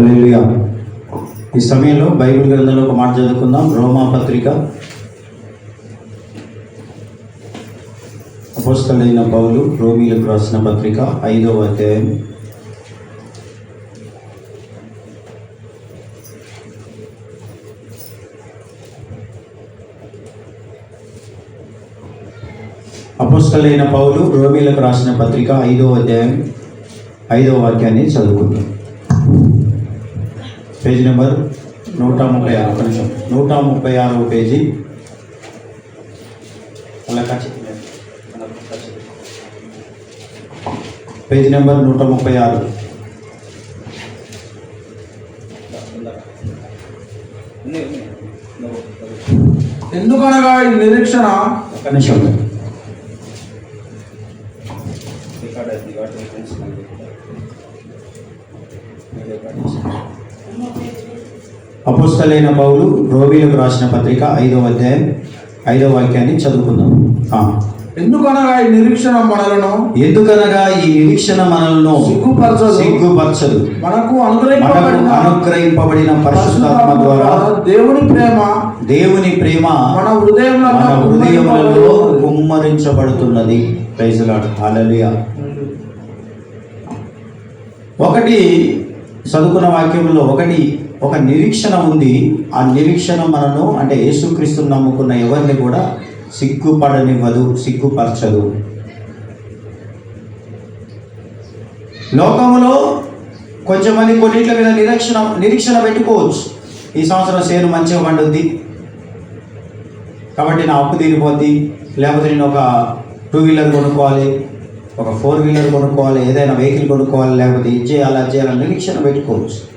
హల్లెలూయా. ఈ సమయంలో బైబిల్ గ్రంథంలో ఒక మాట చదువుకుందాం. రోమా పత్రిక. అపోస్తలైన పౌలు రోమిలకు రాసిన పత్రిక ఐదవ అధ్యాయం. అపోస్తలైన పౌలు రోమిలకు రాసిన పత్రిక ఐదవ అధ్యాయం ఐదవ వాక్యాన్ని చదువుకుందాం. పేజీ నెంబర్ నూట ముప్పై ఆరు. ఒక నిమిషం. నూట ముప్పై ఆరవ పేజీ. పేజీ నెంబర్ నూట ముప్పై ఆరు. ఎందుకనగా ఈ నిరీక్షణ? ఒక నిమిషం. అపుస్తలైన పౌలు రోమిలకు రాసిన పత్రిక ఐదవ అధ్యాయం ఐదవ వాక్యాన్ని చదువుకుందాం. ఎందుకనగా ఈ నిరీక్షణ మనలను? ఎందుకనగా ఈ నిరీక్షణ మనల్ని సిగ్గుపరచదు. సిగ్గుపరచదు. మనకు అనుగ్రహింపబడిన అనుగ్రహింపబడిన పరిశుద్ధాత్మ ద్వారా దేవుని ప్రేమ దేవుని ప్రేమ మన హృదయంలో మన హృదయములలో కుమ్మరించబడుతున్నది. హల్లెలూయా ఒకటి చదువుకున్న వాక్యంలో ఒకటి ఒక నిరీక్షణ ఉంది. ఆ నిరీక్షణ మనను అంటే యేసుక్రీస్తు నమ్ముకున్న ఎవరిని కూడా సిగ్గుపడనివ్వదు సిగ్గుపరచదు. లోకంలో కొంచెం కొన్నింటి కొన్నిట్ల మీద నిరీక్షణ నిరీక్షణ పెట్టుకోవచ్చు. ఈ సంవత్సరం సేను మంచిగా పండుద్ది. కాబట్టి నా అప్పు తీరిపోద్ది. లేకపోతే నేను ఒక టూ వీలర్ కొనుక్కోవాలి ఒక ఫోర్ వీలర్ కొనుక్కోవాలి ఏదైనా వెహికల్ కొనుక్కోవాలి లేకపోతే ఇది చేయాలి అది చేయాలని నిరీక్షణ పెట్టుకోవచ్చు.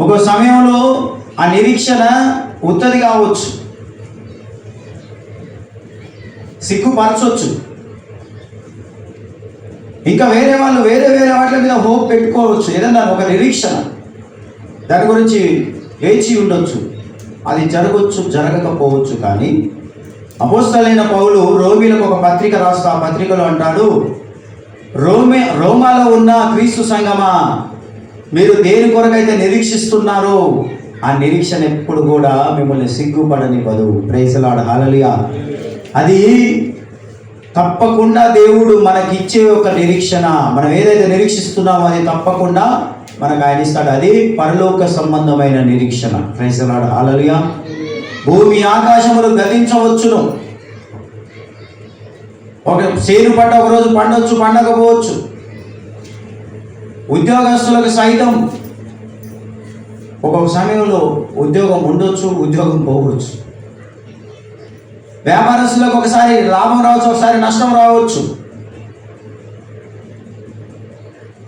ఒక సమయంలో ఆ నిరీక్షణ ఉత్తది కావచ్చు. సిగ్గుపరచవచ్చు ఇంకా వేరే వాళ్ళు వేరే వేరే వాటి మీద హోప్ పెట్టుకోవచ్చు. ఏదన్నా ఒక నిరీక్షణ. దాని గురించి వేచి ఉండొచ్చు. అది జరగవచ్చు జరగకపోవచ్చు కానీ. అపోస్తలైన పౌలు రోమిలకు ఒక పత్రిక రాస్తా ఆ పత్రికలో అంటాడు రోమే రోమాలో ఉన్న క్రీస్తు సంగమా మీరు దేని కొరకైతే నిరీక్షిస్తున్నారో ఆ నిరీక్షణ ఎప్పుడు కూడా మిమ్మల్ని సిగ్గుపడనివ్వదు. ప్రేసలాడ హాలలియా అది తప్పకుండా దేవుడు మనకి ఇచ్చే ఒక నిరీక్షణ. మనం ఏదైతే నిరీక్షిస్తున్నామో అది తప్పకుండా మనకు ఆయన ఇస్తాడు. అది పరలోక సంబంధమైన నిరీక్షణ. ప్రేసలాడ హాలలియా భూమి ఆకాశములు గతించవచ్చును. ఒక సేను పంట ఒకరోజు పండొచ్చు పండకపోవచ్చు. ఉద్యోగస్తులకు సైతం ఒక్కొక్క సమయంలో ఉద్యోగం ఉండొచ్చు ఉద్యోగం పోవచ్చు. వ్యాపారస్తులకు ఒకసారి లాభం రావచ్చు ఒకసారి నష్టం రావచ్చు.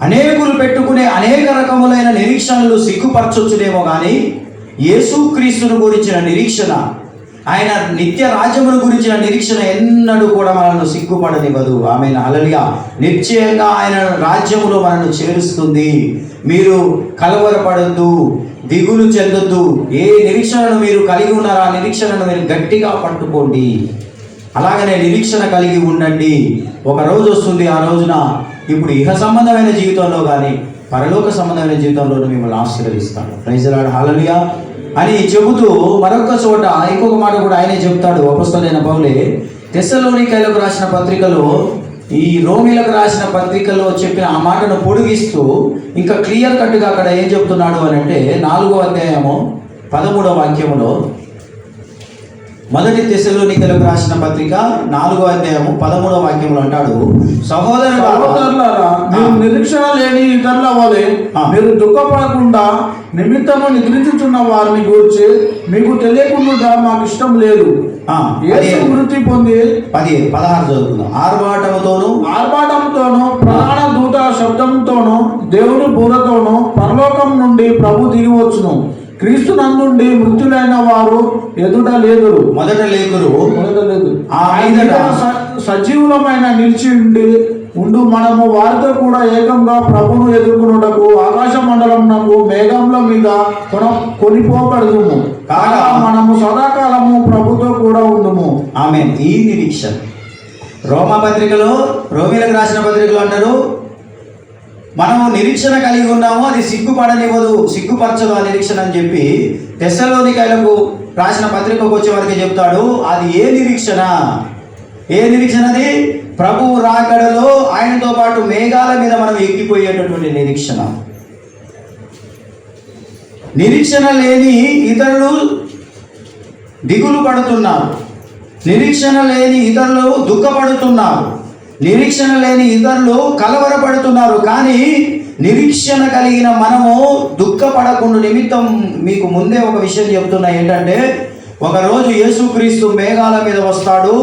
అనేకులు పెట్టుకునే అనేక రకములైన నిరీక్షణలు సిగ్గుపరచొచ్చునేమో కానీ యేసుక్రీస్తును గురించిన నిరీక్షణ ఆయన నిత్య రాజ్యమును గురించిన నిరీక్షణ ఎన్నడూ కూడా మనల్ని సిగ్గుపడనివ్వదు. ఆమె అలలియా నిశ్చయంగా ఆయన రాజ్యములో మనల్ని చేరుస్తుంది. మీరు కలవరపడద్దు దిగులు చెందొద్దు. ఏ నిరీక్షణను మీరు కలిగి ఉన్నారో ఆ నిరీక్షణను మీరు గట్టిగా పట్టుకోండి. అలాగనే నిరీక్షణ కలిగి ఉండండి. ఒక రోజు వస్తుంది ఆ రోజున ఇప్పుడు ఇహ సంబంధమైన జీవితంలో కానీ పరలోక సంబంధమైన జీవితంలో మిమ్మల్ని ఆశీర్వదిస్తాడు. ప్రైజలాడు హాలలియా అని చెబుతూ మరొక చోట ఇంకొక మాట కూడా ఆయనే చెప్తాడు అపస్తలైన పౌలే. తెస్సలోనికాయలకు రాసిన పత్రికలో ఈ రోమిలకు రాసిన పత్రికలో చెప్పిన ఆ మాటను పొడిగిస్తూ ఇంకా క్లియర్ కట్గా అక్కడ ఏం చెప్తున్నాడు అని అంటే నాలుగో అధ్యాయము పదమూడో వాక్యములో మొదటి తెశలోనికలకు రాసిన పత్రిక నాలుగో అధ్యాయము పదమూడవ వాక్యంలో అంటాడు సహోదరు సహోదరులారా మీరు నిరీక్షణ లేని ఇతరుల వలె. మీరు దుఃఖపడకుండా నిమిత్తము నిద్రించుచున్న వారిని గూర్చి మీకు తెలియకుండా మాకు ఇష్టం లేదు. మృతి పొంది పది పదహారు చదువుకుందాం. ఆర్భాటముతోను ఆర్భాటంతోనూ ప్రధాన దూత శబ్దంతోనూ దేవుని బూరతోనూ పరలోకం నుండి ప్రభు దిగి వచ్చును. క్రీస్తు నందుండి మృతులైన వారు ఎదుట లేదురు. మొదట లేకురు. మొదట లేదు ఆయన స- సజీవులమైన నిలిచి ఉండి ఉండు మనము వారితో కూడా ఏకంగా ప్రభును ఎదుర్కొనుటకు ఆకాశ మండలం నందు మేఘంల మీద కొన కొనిపోబడుదుము. కాగా మనము సదాకాలము ప్రభుతో కూడా ఉండుము ఆమె ఈ నిరీక్షణ. రోమా పత్రికలో రోమిలకు రాసిన పత్రికలో అంటారు మనము నిరీక్షణ కలిగి ఉన్నాము అది సిగ్గుపడనివ్వదు సిగ్గుపరచదు ఆ నిరీక్షణ అని చెప్పి తెస్సలోనికాయలకు రాసిన పత్రికకు వచ్చే వరకు చెప్తాడు అది ఏ నిరీక్షణ? ఏ నిరీక్షణ అది? ప్రభువు రాకడలో ఆయనతో పాటు మేఘాల మీద మనం ఎక్కిపోయేటటువంటి నిరీక్షణ. నిరీక్షణ లేని ఇతరులు దిగులు పడుతున్నారు. నిరీక్షణ లేని ఇతరులు దుఃఖపడుతున్నారు. నిరీక్షణ లేని ఇతరులు కలవరపడుతున్నారు. కానీ నిరీక్షణ కలిగిన మనము దుఃఖపడకుండా నిమిత్తం మీకు ముందే ఒక విషయం చెప్తున్నా ఏంటంటే ఒకరోజు యేసుక్రీస్తు మేఘాల మీద వస్తాడు.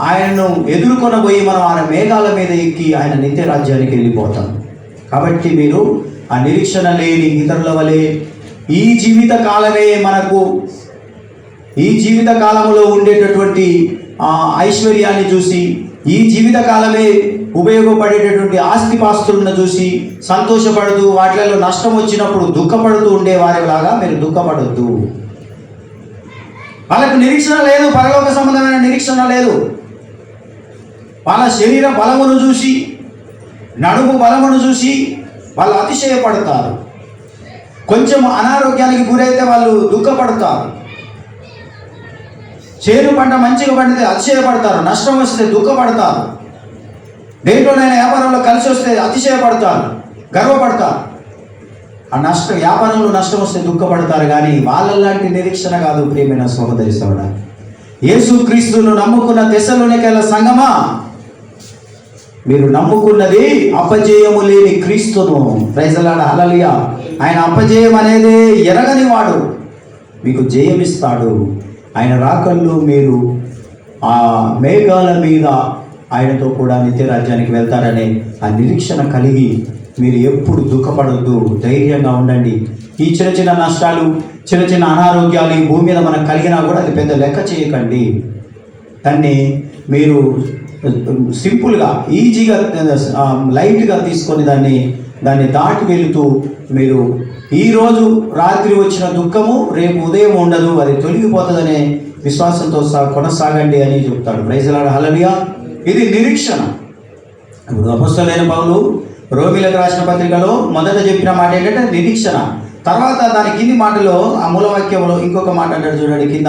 ఆయనను ఎదుర్కొనబోయి మనం ఆయన మేఘాల మీద ఎక్కి ఆయన నిత్య రాజ్యానికి వెళ్ళిపోతాం. కాబట్టి మీరు ఆ నిరీక్షణ లేని ఇతరుల వలె ఈ జీవిత కాలమే మనకు ఈ జీవిత కాలంలో ఉండేటటువంటి ఐశ్వర్యాన్ని చూసి ఈ జీవిత కాలమే ఉపయోగపడేటటువంటి ఆస్తిపాస్తులను చూసి సంతోషపడుతూ వాటిలలో నష్టం వచ్చినప్పుడు దుఃఖపడుతూ ఉండే వారిలాగా మీరు దుఃఖపడద్దు. వాళ్ళకు నిరీక్షణ లేదు పరలోక సంబంధమైన నిరీక్షణ లేదు. వాళ్ళ శరీర బలమును చూసి నడుము బలమును చూసి వాళ్ళు అతిశయపడతారు. కొంచెం అనారోగ్యానికి గురైతే వాళ్ళు దుఃఖపడతారు. చేను పంట మంచిగా పండితే అతిశయపడతారు నష్టం వస్తే దుఃఖపడతారు. దేంట్లోనైనా వ్యాపారంలో కలిసి వస్తే అతిశయపడతారు గర్వపడతారు. ఆ నష్టం వ్యాపారంలో నష్టం వస్తే దుఃఖపడతారు కానీ వాళ్ళలాంటి నిరీక్షణ కాదు ప్రియమైన సహోదరి సోడ యేసు క్రీస్తును నమ్ముకున్న దశలోనికెళ్ళ సంగమా? మీరు నమ్ముకున్నది అపజయము లేని క్రీస్తును. ప్రైజలాడ హలలియ ఆయన అపజయం అనేది ఎరగని వాడు. మీకు జయమిస్తాడు. ఆయన రాకల్లో మీరు ఆ మేఘాల మీద ఆయనతో కూడా నిత్య రాజ్యానికి వెళ్తారనే ఆ నిరీక్షణ కలిగి మీరు ఎప్పుడు దుఃఖపడద్దు ధైర్యంగా ఉండండి. ఈ చిన్న చిన్న నష్టాలు చిన్న చిన్న అనారోగ్యాలు ఈ భూమి మీద మనకు కలిగినా కూడా అది పెద్ద లెక్క చేయకండి. దాన్ని మీరు సింపుల్గా ఈజీగా లైట్గా తీసుకొని దాన్ని దాన్ని దాటి వెళుతూ మీరు ఈరోజు రాత్రి వచ్చిన దుఃఖము రేపు ఉదయం ఉండదు అది తొలగిపోతుందనే విశ్వాసంతో సా కొనసాగండి అని చెప్తాడు. ప్రైజలాడ హలలియా ఇది నిరీక్షణ. ఇప్పుడు అపస్తులైన పౌలు రోమిలకు రాసిన పత్రికలో మొదట చెప్పిన మాట ఏంటంటే నిరీక్షణ. తర్వాత దాని కింది మాటలో ఆ మూలవాక్యంలో ఇంకొక మాట అంటాడు చూడండి కింద.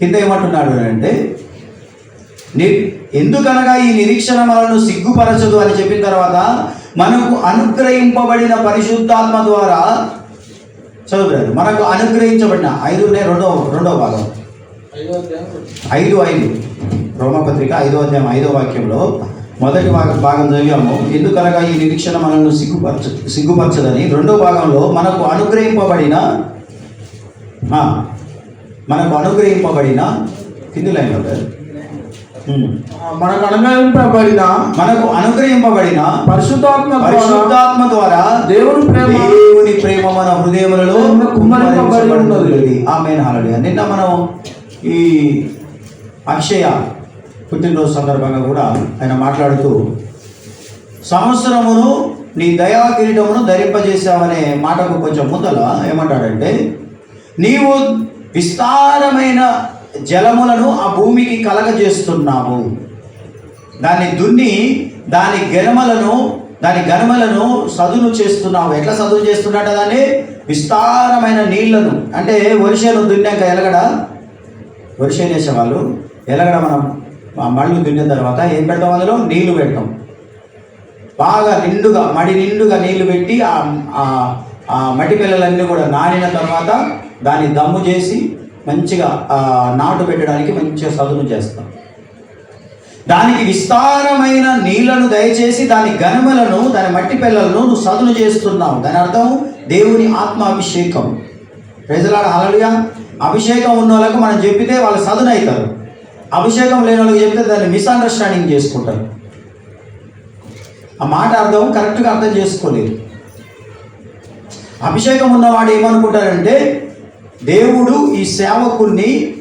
కింద ఏమంటున్నాడు అంటే ఎందుకనగా ఈ నిరీక్షణ మనను సిగ్గుపరచదు అని చెప్పిన తర్వాత మనకు అనుగ్రహింపబడిన పరిశుద్ధాత్మ ద్వారా చదువురారు మనకు అనుగ్రహించబడిన ఐదు రెండో రెండో భాగం ఐదు ఐదు రోమపత్రిక ఐదో అధ్యాయం ఐదో వాక్యంలో మొదటి భాగం భాగం చదివాము ఎందుకనగా ఈ నిరీక్షణ మనల్ని సిగ్గుపరచ సిగ్గుపరచదని రెండో భాగంలో మనకు అనుగ్రహింపబడిన మనకు అనుగ్రహింపబడిన కింది. ఉమ్. మనకు అనుగ్రహింపబడిన మనకు అనుగ్రహింపబడిన పరిశుద్ధాత్మ పరిశుద్ధాత్మ ద్వారా దేవుని ప్రేమ దేవుని ప్రేమ మన హృదయములలో కుమ్మరింపబడి ఉన్నది. ఆమె నిన్న మనం ఈ అక్షయ పుట్టినరోజు సందర్భంగా కూడా ఆయన మాట్లాడుతూ సంవత్సరమును నీ దయా కిరీటమును ధరింపజేశావనే మాటకు కొంచెం ముందల ఏమంటాడంటే నీవు విస్తారమైన జలములను ఆ భూమికి కలగజేస్తున్నాము. దాన్ని దున్ని దాని గనమలను దాని గనమలను సదును చేస్తున్నావు ఎట్లా సదును చేస్తున్నాడు దాన్ని? విస్తారమైన నీళ్ళను. అంటే వరిసేను దున్నాక ఎలగడ? వరిసేను వేసేవాళ్ళు ఎలగడ మనం ఆ మళ్ళు దున్నిన తర్వాత ఏం పెడతాం అందులో? నీళ్ళు పెడతాం. బాగా నిండుగా మడి నిండుగా నీళ్ళు పెట్టి ఆ మడి ఆ మట్టి పిల్లలన్నీ కూడా నానిన తర్వాత దాన్ని దమ్ము చేసి మంచిగా నాటు పెట్టడానికి మంచిగా సదును చేస్తాం. దానికి విస్తారమైన నీళ్ళను దయచేసి దాని గనుమలను దాని మట్టి పిల్లలను నువ్వు సదును చేస్తున్నావు. దాని అర్థం దేవుని ఆత్మాభిషేకం. ప్రజలాడ హలలుగా అభిషేకం ఉన్న వాళ్ళకు మనం చెప్పితే వాళ్ళు సదును అవుతారు అభిషేకం లేని వాళ్ళకి చెప్తే దాన్ని మిస్అండర్స్టాండింగ్ చేసుకుంటారు. ఆ మాట అర్థం కరెక్ట్గా అర్థం చేసుకోలేదు. అభిషేకం ఉన్నవాడు ఏమనుకుంటారంటే దేవుడు ఈ సేవకుణ్ణి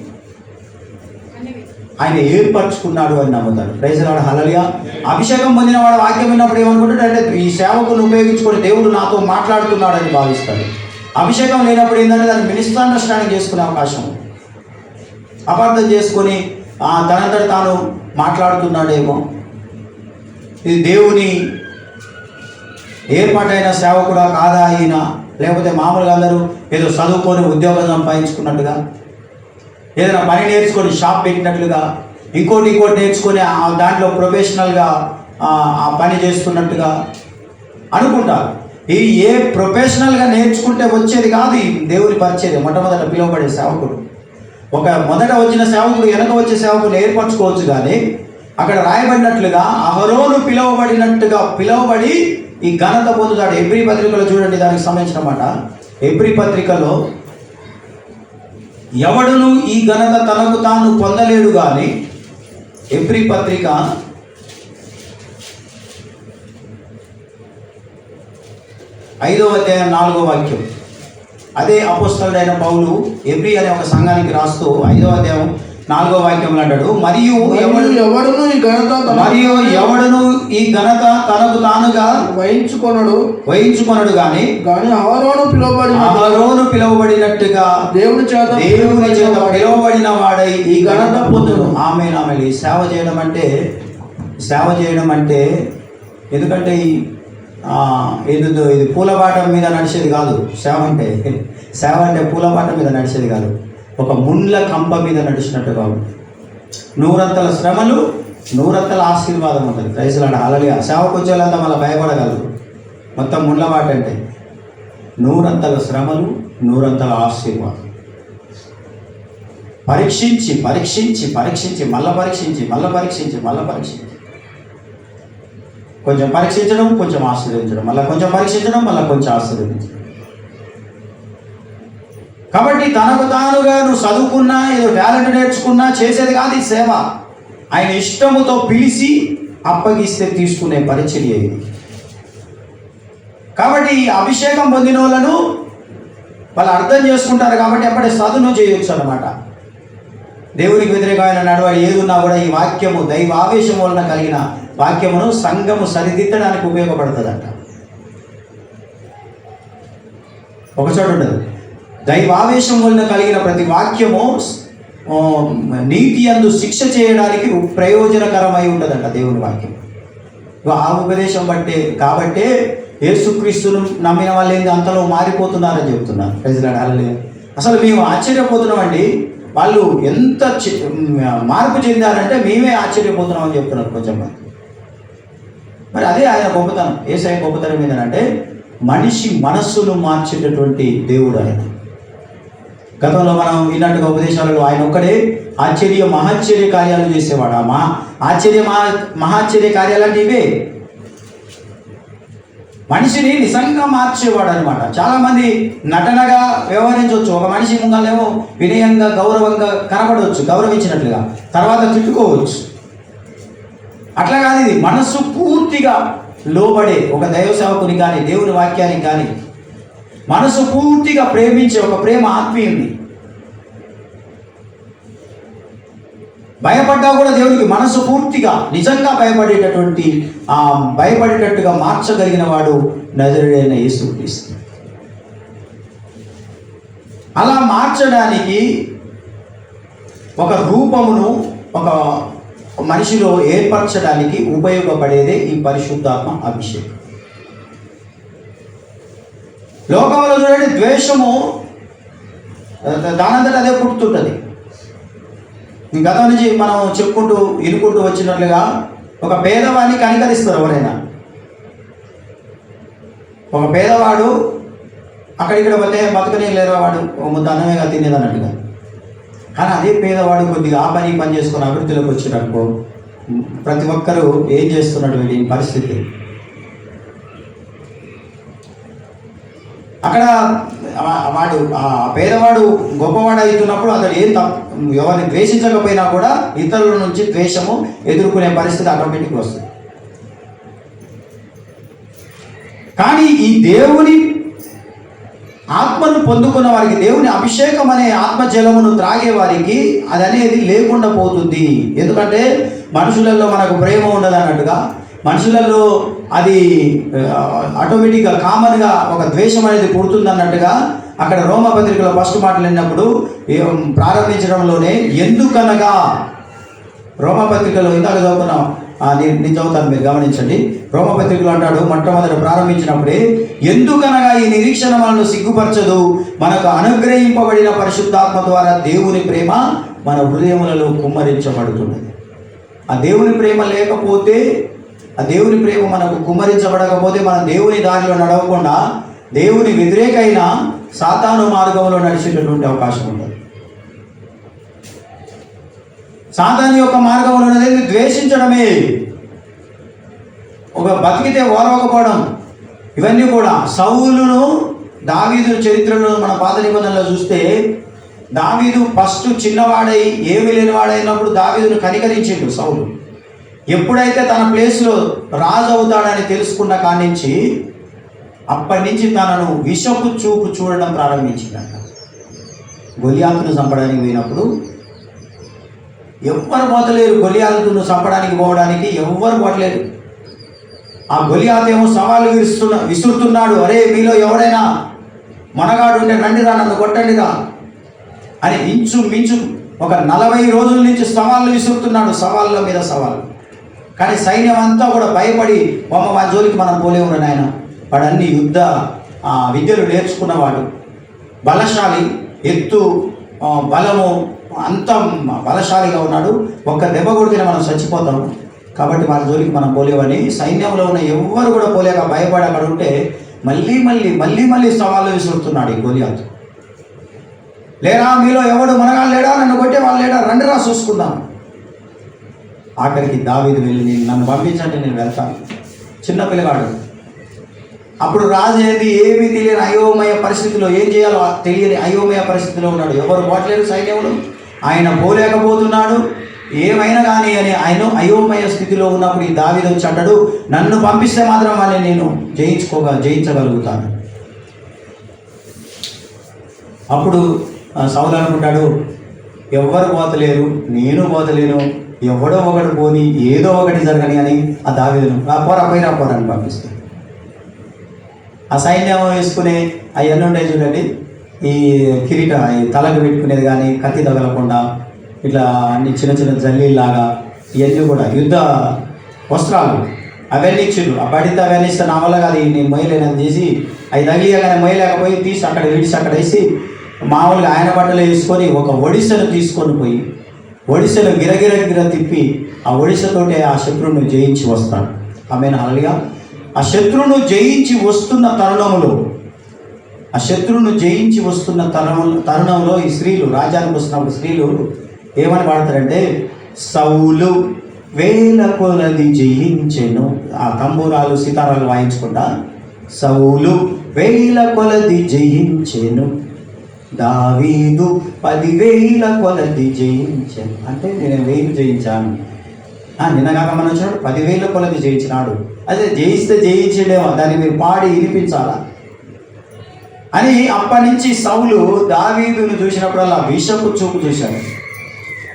ఆయన ఏర్పరచుకున్నాడు అని నమ్ముతారు. ప్రైజలాడు హలలియా అభిషేకం పొందిన వాడు వాక్యం విన్నప్పుడు ఏమనుకుంటాడు అంటే ఈ సేవకుని ఉపయోగించుకొని దేవుడు నాతో మాట్లాడుతున్నాడు అని భావిస్తాడు. అభిషేకం లేనప్పుడు ఏంటంటే దాన్ని మిస్అండర్స్టాండింగ్ చేసుకునే అవకాశం. అపార్థం చేసుకొని తనంతట తాను మాట్లాడుతున్నాడేమో. ఇది దేవుని ఏర్పాటైన సేవకుడా కాదా అయినా లేకపోతే మామూలుగా అందరూ ఏదో చదువుకొని ఉద్యోగం సంపాదించుకున్నట్టుగా ఏదైనా పని నేర్చుకొని షాప్ పెట్టినట్లుగా ఇంకోటి ఇంకోటి నేర్చుకొని ఆ దాంట్లో ప్రొఫెషనల్గా ఆ పని చేస్తున్నట్టుగా అనుకుంటారు. ఈ ఏ ప్రొఫెషనల్గా నేర్చుకుంటే వచ్చేది కాదు ఈ దేవుని పరిచేది మొట్టమొదట పిలువబడే సేవకుడు. ఒక మొదట వచ్చిన సేవకుడు వెనక వచ్చే సేవకుడు ఏర్పరచుకోవచ్చు కానీ అక్కడ రాయబడినట్లుగా అహరోను పిలువబడినట్టుగా పిలువబడి ఈ ఘనత పొందుతాడు ఎబ్రి పత్రికలో చూడండి దానికి సంబంధించిన మాట. ఎబ్రి పత్రికలో ఎవడును ఈ ఘనత తనకు తాను పొందలేడు కానీ ఎబ్రి పత్రిక ఐదవ అధ్యాయం నాలుగో వాక్యం. అదే అపోస్తలుడైన పౌలు ఎబ్రి అనే ఒక సంఘానికి రాస్తూ ఐదవ అధ్యాయం నాలుగో వాక్యంలో అంటాడు మరియు ఎవడు ఎవడును ఈ ఘనత మరియు ఎవడును ఈ ఘనత తనకు తానుగా వహించుకొనడు. వహించుకొనడు గాని కానీ అహరోను పిలువబడిన అహరోను పిలువబడినట్టుగా దేవుని చేత దేవుని చేత పిలువబడిన వాడై ఈ ఘనత పొందును. ఆమె ఆమె సేవ చేయడం అంటే సేవ చేయడం అంటే ఎందుకంటే ఈ ఇది ఇది పూలబాట మీద నడిచేది కాదు. సేవ అంటే సేవ అంటే పూలబాట మీద నడిచేది కాదు. ఒక ముండ్ల కంప మీద నడిచినట్టు ఉంది నూరంతల శ్రమలు నూరంతల ఆశీర్వాదం ఉంటుంది. ప్రైజ్లాడ అలలిగా సేవకు వచ్చే మళ్ళీ భయపడగలరు. మొత్తం ముండ్ల అంటే నూరంతల శ్రమలు నూరంతల ఆశీర్వాదం. పరీక్షించి పరీక్షించి పరీక్షించి మళ్ళీ పరీక్షించి మళ్ళీ పరీక్షించి మళ్ళీ పరీక్షించి. కొంచెం పరీక్షించడం కొంచెం ఆశీర్వదించడం. మళ్ళీ కొంచెం పరీక్షించడం మళ్ళీ కొంచెం ఆశీర్వదించడం. కాబట్టి తనకు తానుగా నువ్వు చదువుకున్నా ఏదో టాలెంట్ నేర్చుకున్నా చేసేది కాదు ఈ సేవ. ఆయన ఇష్టముతో పిలిచి అప్పగిస్తే తీసుకునే పరిచర్య ఇది. కాబట్టి ఈ అభిషేకం పొందిన వాళ్ళను వాళ్ళు అర్థం చేసుకుంటారు కాబట్టి అప్పుడే చదును చేయొచ్చు అనమాట దేవునికి వ్యతిరేకమైన నడవడి ఏదున్నా కూడా ఈ వాక్యము దైవ ఆవేశం వలన కలిగిన వాక్యమును సంఘము సరిదిద్దడానికి ఉపయోగపడుతుందంట. ఒక చోట ఉండదు. దైవావేశం వలన కలిగిన ప్రతి వాక్యము నీతి అందు శిక్ష చేయడానికి ప్రయోజనకరమై ఉంటుందంట దేవుని వాక్యం. ఆ ఉపదేశం బట్టే కాబట్టే యేసుక్రీస్తును నమ్మిన వాళ్ళు ఏంది? అంతలో మారిపోతున్నారని చెప్తున్నారు. ప్రజలాడు అసలు మేము ఆశ్చర్యపోతున్నామండి. వాళ్ళు ఎంత చి- మార్పు చెందారంటే మేమే ఆశ్చర్యపోతున్నామని చెప్తున్నారు కొంచెం మంది. మరి అదే ఆయన గొప్పతనం. ఏసఐ గొప్పతనం ఏంటంటే మనిషి మనస్సును మార్చేటటువంటి దేవుడు ఆయన. గతంలో మనం విన్నట్టుగా ఉపదేశాలలో ఆయన ఒక్కడే ఆశ్చర్య మహాశ్చర్య కార్యాలు చేసేవాడు. ఆ మహా ఆశ్చర్య మహా మహాశ్చర్య కార్యాలు అంటే ఇవే. మనిషిని నిజంగా మార్చేవాడు అనమాట చాలామంది నటనగా వ్యవహరించవచ్చు. ఒక మనిషి ముందలేమో వినయంగా గౌరవంగా కనబడవచ్చు గౌరవించినట్లుగా. తర్వాత తిట్టుకోవచ్చు. అట్లా కాదు ఇది. మనస్సు పూర్తిగా లోబడే ఒక దైవ సేవకుని కానీ దేవుని వాక్యానికి కానీ మనసు పూర్తిగా ప్రేమించే ఒక ప్రేమ ఆత్మీయుని. భయపడ్డా కూడా దేవునికి మనసు పూర్తిగా నిజంగా భయపడేటటువంటి ఆ భయపడేటట్టుగా మార్చగలిగిన వాడు నజరుడైన యేసు అలా మార్చడానికి ఒక రూపమును ఒక మనిషిలో ఏర్పరచడానికి ఉపయోగపడేదే ఈ పరిశుద్ధాత్మ అభిషేకం. లోకంలో చూడండి ద్వేషము దానంతట అదే పుట్టుతుంటుంది. గతం నుంచి మనం చెప్పుకుంటూ ఇనుకుంటూ వచ్చినట్లుగా ఒక పేదవాడిని కనికరిస్తారు ఎవరైనా. ఒక పేదవాడు అక్కడిక్కడ పోతే బతకనే లేరు వాడు ముద్ద అన్నమేగా తినేది అన్నట్టుగా కానీ అదే పేదవాడు కొద్దిగా ఆ పని పని చేసుకుని అభివృద్ధిలోకి వచ్చినప్పుడు ప్రతి ఒక్కరూ ఏం చేస్తున్నటువంటి పరిస్థితి. అక్కడ వాడు పేదవాడు గొప్పవాడు అవుతున్నప్పుడు అతడు ఏం తప్పు ఎవరిని ద్వేషించకపోయినా కూడా ఇతరుల నుంచి ద్వేషము ఎదుర్కొనే పరిస్థితి ఆటోమేటిక్ వస్తుంది. కానీ ఈ దేవుని ఆత్మను పొందుకున్న వారికి దేవుని అభిషేకం అనే ఆత్మ జలమును త్రాగే వారికి అది అనేది లేకుండా పోతుంది. ఎందుకంటే మనుషులలో మనకు ప్రేమ ఉండదు అన్నట్టుగా మనుషులలో అది ఆటోమేటిక్గా కామన్గా ఒక ద్వేషం అనేది పుడుతుంది అన్నట్టుగా అక్కడ రోమపత్రికలో ఫస్ట్ మాటలు విన్నప్పుడు ప్రారంభించడంలోనే ఎందుకనగా రోమపత్రికలో ఇందాక చదువుకున్నాం నేను నేను చదువుతాను మీరు గమనించండి. రోమపత్రికలు అంటాడు మొట్టమొదటి ప్రారంభించినప్పుడే ఎందుకనగా ఈ నిరీక్షణ మనల్ని సిగ్గుపరచదు? మనకు అనుగ్రహింపబడిన పరిశుద్ధాత్మ ద్వారా దేవుని ప్రేమ మన హృదయములలో కుమ్మరించబడుతున్నది. ఆ దేవుని ప్రేమ లేకపోతే ఆ దేవుని ప్రేమ మనకు కుమ్మరించబడకపోతే మనం దేవుని దారిలో నడవకుండా దేవుని వ్యతిరేకైన సాతాను మార్గంలో నడిచేటటువంటి అవకాశం ఉంటుంది. సాతాను యొక్క మార్గంలో అనేది ద్వేషించడమే. ఒక బతికితే ఓరవకపోవడం ఇవన్నీ కూడా సౌలును దావీదు చరిత్రలో మన పాత నిబంధనలో చూస్తే దావీదు ఫస్ట్ చిన్నవాడై ఏమి లేనివాడైనప్పుడు దావీదును కనికరించిండు సౌలు. ఎప్పుడైతే తన ప్లేస్లో రాజు అవుతాడని తెలుసుకున్న కానించి అప్పటి నుంచి తనను విషపు చూపు చూడడం ప్రారంభించిందంట. గొలియాతును చంపడానికి పోయినప్పుడు ఎవ్వరు పోతలేరు గొలియాతును చంపడానికి పోవడానికి ఎవ్వరు పోవట్లేదు ఆ గొలియాత్ ఏమో సవాలు విరుస్తున్న విసురుతున్నాడు. అరే మీలో ఎవడైనా మనగాడు ఉంటే రండిరా నన్ను కొట్టండిరా అని ఇంచు మించు ఒక నలభై రోజుల నుంచి సవాళ్ళు విసురుతున్నాడు సవాళ్ళ మీద సవాళ్ళు. కానీ సైన్యం అంతా కూడా భయపడి బొమ్మ మా జోలికి మనం పోలేము నాయన. వాడు అన్ని యుద్ధ విద్యలు నేర్చుకున్నవాడు. బలశాలి ఎత్తు బలము అంత బలశాలిగా ఉన్నాడు. ఒక్క దెబ్బ కొడితేనే మనం చచ్చిపోతాం. కాబట్టి మన జోలికి మనం పోలేవని సైన్యంలో ఉన్న ఎవ్వరు కూడా పోలేక భయపడి అక్కడ ఉంటే మళ్ళీ మళ్ళీ మళ్ళీ మళ్ళీ సవాళ్ళు విసురుతున్నాడు ఈ గోలియాత్. లేరా మీలో ఎవడు మనగా లేడా? నన్ను కొట్టే వాళ్ళు లేడా? రండిరా చూసుకుందాం. ఆఖరికి దావీదు వెళ్ళి నేను నన్ను పంపించండి నేను వెళ్తాను. చిన్న పిల్లగాడు. అప్పుడు రాజు ఏది ఏమీ తెలియని అయోమయ పరిస్థితిలో ఏం చేయాలో తెలియని అయోమయ పరిస్థితిలో ఉన్నాడు. ఎవరు పోట్లేరు సైన్యములు ఆయన పోలేకపోతున్నాడు. ఏమైనా కానీ అని ఆయన అయోమయ స్థితిలో ఉన్నప్పుడు ఈ దావీదు వచ్చి అంటాడు నన్ను పంపిస్తే మాత్రం వాళ్ళని నేను జయించుకోగా జయించగలుగుతాను. అప్పుడు ఆ, ఎవ్వరు పోతలేరు నేను పోతలేను. ఎవడో ఒకటి పోని ఏదో ఒకటి జరగని అని ఆ దావేదను ఆ పోరా పైన పోరా అని ఆ సైన్యం వేసుకునే అవన్నీ ఉంటాయి చూడండి ఈ కిరీట ఈ తలకు పెట్టుకునేది కానీ కత్తి తగలకుండా ఇట్లా అన్ని చిన్న చిన్న జల్లీలాగా ఇవన్నీ కూడా యుద్ధ వస్త్రాలు అవన్నీ ఇచ్చిండ్రు. ఆ పడితే అవన్నీ ఇస్తే నా వల్ల కాదు నేను మొయ్యలేనని చేసి అవి తగిలియగానే మొయ్యలేకపోయి తీసి అక్కడ విడిచి అక్కడ వేసి మామూలుగా ఆయన బట్టలు వేసుకొని ఒక ఒడిశను తీసుకొని పోయి ఒడిశను గిరగిర గిర తిప్పి ఆ ఒడిశతోటే ఆ శత్రువును జయించి వస్తాడు. ఆమె అలలిగా ఆ శత్రువును జయించి వస్తున్న తరుణంలో ఆ శత్రువును జయించి వస్తున్న తరుణం తరుణంలో ఈ స్త్రీలు రాజ్యానికి వస్తున్నప్పుడు స్త్రీలు ఏమని పాడతారంటే సౌలు వేల కొలది జయించెను. ఆ తంబూరాలు సితారాలు వాయించుకుంటా సౌలు వేల కొలది జయించెను. దావీదు పదివేల కొలది జయించాను అంటే నేను వేలు జయించాను. ఆ, నిన్న కాక మనం వచ్చినాడు పదివేల కొలది జయించినాడు. అదే జయిస్తే జయించడేమో. దాన్ని మీరు పాడి వినిపించాలా? అని అప్పటి నుంచి సౌలు దావీదును చూసినప్పుడల్లా విషపు చూపు చూశాడు.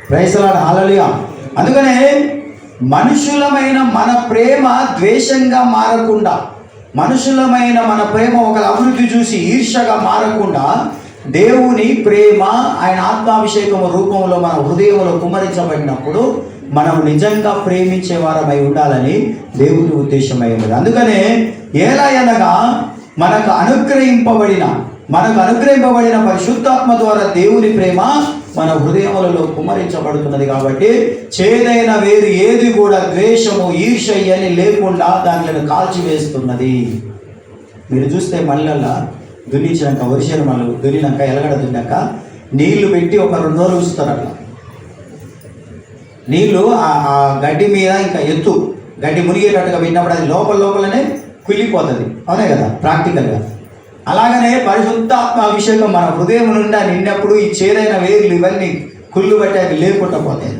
ప్రైసలాడు హాలలియా అందుకనే మనుషులమైన మన ప్రేమ ద్వేషంగా మారకుండా మనుషులమైన మన ప్రేమ ఒక అభివృద్ధి చూసి ఈర్షగా మారకుండా దేవుని ప్రేమ ఆయన ఆత్మాభిషేకం రూపంలో మన హృదయంలో కుమరించబడినప్పుడు మనం నిజంగా ప్రేమించే వారమై ఉండాలని దేవుని ఉద్దేశమై ఉన్నది. అందుకనే ఎలా అనగా మనకు అనుగ్రహింపబడిన మనకు అనుగ్రహింపబడిన పరిశుద్ధాత్మ ద్వారా దేవుని ప్రేమ మన హృదయములలో కుమరించబడుతున్నది కాబట్టి చేదైన వేరు ఏది కూడా ద్వేషము ఈర్షయ్యని అని లేకుండా దానిలను కాల్చివేస్తున్నది. మీరు చూస్తే మళ్ళల్లా దున్నించినాక వరిసేను మళ్ళీ దున్నినాక ఎలగడ దున్నాక నీళ్ళు పెట్టి ఒక రెండు రోజులు ఉంచుతారు అట్లా. నీళ్ళు ఆ గడ్డి మీద ఇంకా ఎత్తు గడ్డి మునిగేటట్టుగా పెట్టినప్పుడు అది లోపల లోపలనే కుళ్ళిపోతుంది. అవునే కదా? ప్రాక్టికల్గా అలాగనే పరిశుద్ధాత్మ అభిషేకం మన హృదయం నుండి నిన్నప్పుడు ఈ చేదైన వేర్లు ఇవన్నీ కుళ్ళు బట్టి అవి లేకుండా పోతాయి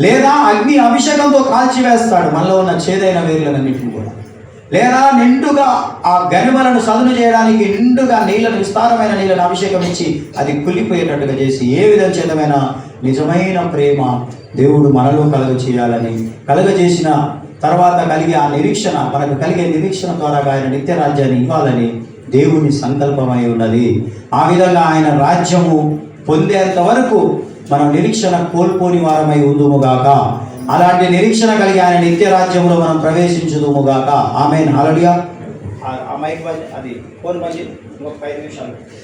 లేదా అగ్ని అభిషేకంతో కాల్చివేస్తాడు మనలో ఉన్న చేదైన వేర్లన్నింటిని కూడా. లేదా నిండుగా ఆ గనిమలను సదును చేయడానికి నిండుగా నీళ్ళను విస్తారమైన నీళ్ళను అభిషేకం ఇచ్చి అది కుళ్ళిపోయేటట్టుగా చేసి ఏ విధం చేతమైన నిజమైన ప్రేమ దేవుడు మనలో కలుగ చేయాలని కలుగజేసిన తర్వాత కలిగే ఆ నిరీక్షణ మనకు కలిగే నిరీక్షణ ద్వారా ఆయన నిత్య రాజ్యాన్ని ఇవ్వాలని దేవుని సంకల్పమై ఉన్నది. ఆ విధంగా ఆయన రాజ్యము పొందేంత వరకు మనం నిరీక్షణ కోల్పోని వారమై ఉందుముగాక అలాంటి నిరీక్షణ కలిగి ఆయన నిత్య రాజ్యంలో మనం ప్రవేశించుదుముగాక. ఆమె హలడియా అది ఫోన్ మంచి చేయి. ఐదు నిమిషాలు.